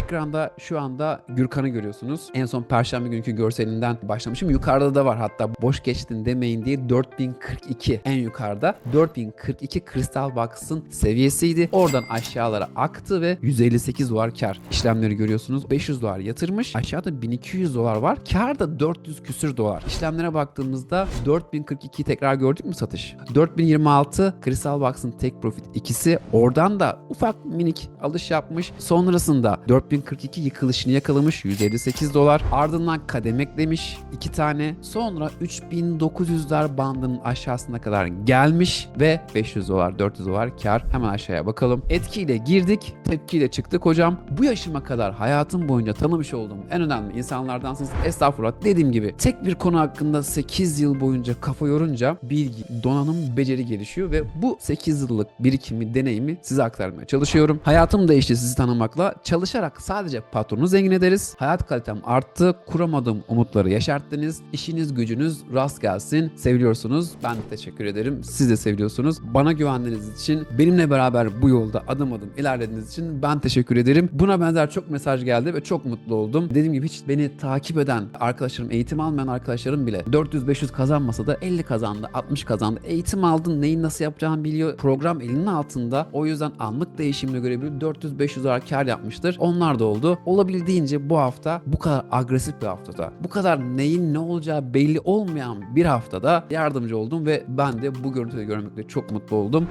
Ekranda şu anda Gürkan'ı görüyorsunuz. En son perşembe günkü görselinden başlamışım. Yukarıda da var hatta boş geçtin demeyin diye 4042 en yukarıda. 4042 Crystal Box'ın seviyesiydi. Oradan aşağılara aktı ve 158 dolar kar. İşlemleri görüyorsunuz. 500 dolar yatırmış. Aşağıda 1200 dolar var. Kar da 400 küsür dolar. İşlemlere baktığımızda 4042'yi tekrar gördük mü satış? 4026 Crystal Box'ın tek profit ikisi. Oradan da ufak minik alış yapmış. Sonrasında 4042 yıkılışını yakalamış 158 dolar. Ardından kadem eklemiş iki tane. Sonra 3900'ler bandının aşağısına kadar gelmiş ve 500 dolar 400 dolar kar. Hemen aşağıya bakalım. Etkiyle girdik, tepkiyle çıktık hocam. Bu yaşıma kadar hayatım boyunca tanımış olduğum en önemli insanlardansınız. Estağfurullah dediğim gibi tek bir konu hakkında 8 yıl boyunca kafa yorunca bilgi, donanım, beceri gelişiyor ve bu 8 yıllık birikimi, deneyimi size aktarmaya çalışıyorum. Hayatım değişti sizi tanımakla. Çalışarak sadece patronu zengin ederiz. Hayat kalitem arttı. Kuramadığım umutları yaşarttınız. İşiniz gücünüz rast gelsin. Seviliyorsunuz. Ben de teşekkür ederim. Siz de seviliyorsunuz. Bana güvendiğiniz için, benimle beraber bu yolda adım adım ilerlediğiniz için ben teşekkür ederim. Buna benzer çok mesaj geldi ve çok mutlu oldum. Dediğim gibi hiç beni takip eden arkadaşlarım, eğitim almayan arkadaşlarım bile 400-500 kazanmasa da 50 kazandı, 60 kazandı. Eğitim aldın, neyin nasıl yapacağını biliyor. Program elinin altında. O yüzden anlık değişimle görebilir 400-500 dolar kar yapmıştır. Onlar da oldu. Olabildiğince bu hafta bu kadar agresif bir haftada, bu kadar neyin ne olacağı belli olmayan bir haftada yardımcı oldum ve ben de bu görüntüleri görmekle çok mutlu oldum.